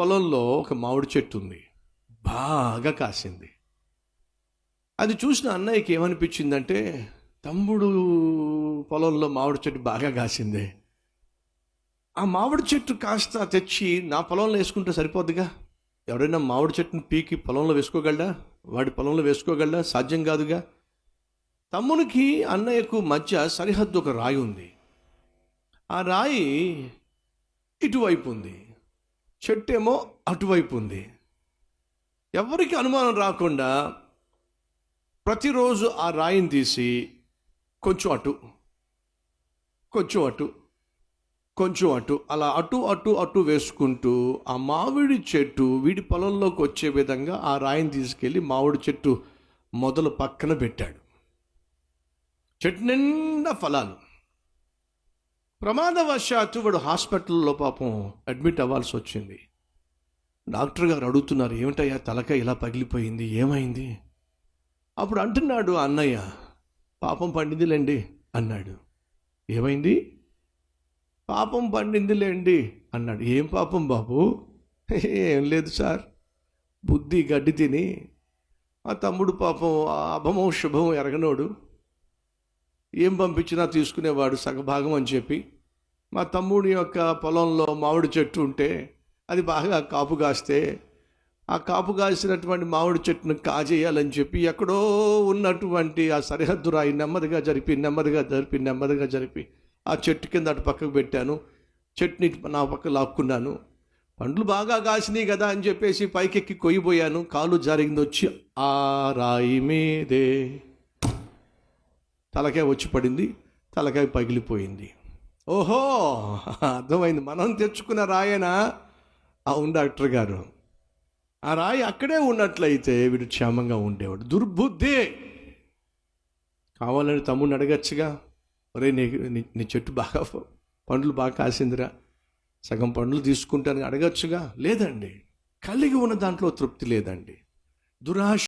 పొలంలో ఒక మామిడి చెట్టు ఉంది. బాగా కాసింది. అది చూసిన అన్నయ్యకి ఏమనిపించిందంటే తమ్ముడు పొలంలో మామిడి చెట్టు బాగా కాసిందే. ఆ మామిడి చెట్టు కాస్త తెచ్చి నా పొలంలో వేసుకుంటే సరిపోద్దిగా? ఎవరైనా మామిడి చెట్టును పీకి పొలంలో వేసుకోగలడా? వాడి పొలంలో వేసుకోగలడా? సాధ్యం కాదుగా? తమ్మునికి అన్నయ్యకు మధ్య సరిహద్దు ఒక రాయి ఉంది. ఆ రాయి ఇటువైపు ఉంది. చెట్టు ఏమో అటువైపు ఉంది. ఎవరికి అనుమానం రాకుండా ప్రతిరోజు ఆ రాయిని తీసి కొంచెం అటు కొంచెం అటు కొంచెం అటు అలా అటు అటు అటు వేసుకుంటూ ఆ మామిడి చెట్టు వీడి పొలంలోకి వచ్చే విధంగా ఆ రాయిని తీసుకెళ్ళి మామిడి చెట్టు మొదలు పక్కన పెట్టాడు. చెట్టు నిండా ఫలాలు. ప్రమాదవశాత్తు వాడు హాస్పిటల్లో పాపం అడ్మిట్ అవ్వాల్సి వచ్చింది. డాక్టర్ గారు అడుగుతున్నారు ఏమిటయ్యా తలక ఇలా పగిలిపోయింది? ఏమైంది? అప్పుడు అంటున్నాడు అన్నయ్య పాపం పండిందిలేండి అన్నాడు. ఏమైంది? పాపం పండిందిలేండి అన్నాడు. ఏం పాపం బాబు? ఏం లేదు సార్ బుద్ధి గడ్డి తిని ఆ తమ్ముడు పాపం అభమం శుభం ఎరగనోడు. ఏం పంపించినా తీసుకునేవాడు సగభాగం అని చెప్పి. మా తమ్ముడి యొక్క పొలంలో మామిడి చెట్టు ఉంటే అది బాగా కాపు కాస్తే ఆ కాపు కాసినటువంటి మామిడి చెట్టును కాజేయాలని చెప్పి ఎక్కడో ఉన్నటువంటి ఆ సరిహద్దు రాయి నెమ్మదిగా జరిపి నెమ్మదిగా జరిపి నెమ్మదిగా జరిపి ఆ చెట్టు కింద అటు పక్కకు పెట్టాను. చెట్టుని నా పక్క లాక్కున్నాను. పండ్లు బాగా కాసినాయి కదా అని చెప్పేసి పైకెక్కి కొయ్యిపోయాను. కాలు జరిగింది వచ్చి ఆ రాయి మీదే తలకాయ వచ్చి పడింది తలకాయ పగిలిపోయింది. ఓహో! అర్థమైంది. మనం తెచ్చుకున్న రాయేనా? అవును డాక్టర్ గారు. ఆ రాయి అక్కడే ఉన్నట్లయితే వీడు క్షేమంగా ఉండేవాడు. దుర్బుద్ధి! కావాలని తమ్ముడిని అడగచ్చుగా. ఒరే నీ నీ- చెట్టు బాగా పండ్లు బాగా కాసిందిరా. సగం పండ్లు తీసుకుంటాను అడగచ్చుగా. లేదండి. కలిగి ఉన్న దాంట్లో తృప్తి లేదండి. దురాశ